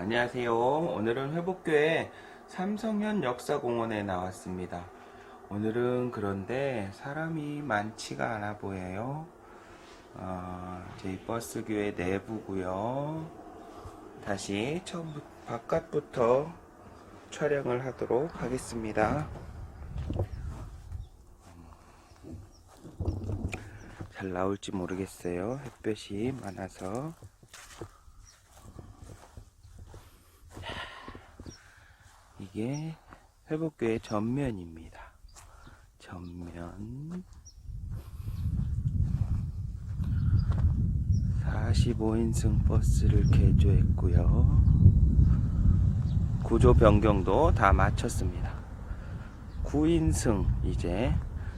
안녕하세요. 오늘은 회복교회 삼성현 역사공원에 나왔습니다. 오늘은 그런데 사람이 많지가 않아 보여요. 어, 저희 버스교회 내부고요. 다시 처음부터 바깥부터 촬영을 하도록 하겠습니다. 잘 나올지 모르겠어요. 햇볕이 많아서. 이게 회복교회 전면입니다. 전면 45인승 버스를 개조했고요. 구조 변경도 다 마쳤습니다. 9인승 이제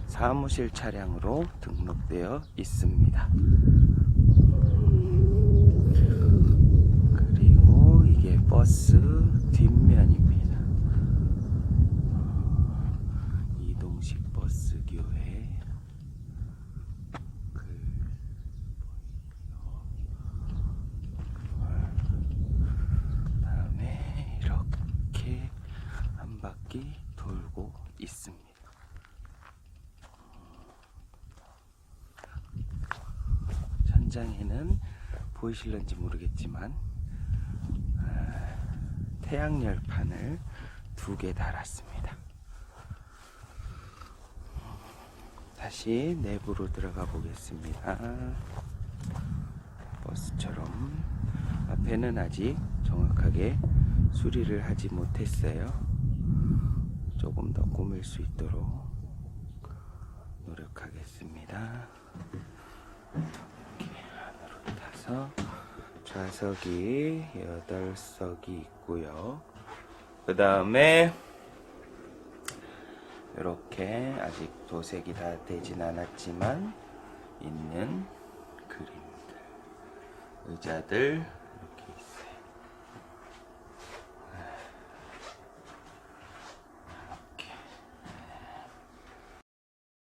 사무실 차량으로 등록되어 있습니다. 그리고 이게 버스 뒷면입니다. 이동식 버스 교회. 그 다음에 이렇게 한 바퀴 돌고 있습니다. 천장에는 보이실런지 모르겠지만 아, 태양열판을 두 개 달았습니다. 다시 내부로 들어가 보겠습니다. 버스처럼 앞에는 아직 정확하게 수리를 하지 못했어요. 조금 더 꾸밀 수 있도록 노력하겠습니다. 이렇게 안으로 타서 좌석이 8석이 있고요. 그 다음에 이렇게 아직 도색이 다 되진 않았지만 있는 그림들 의자들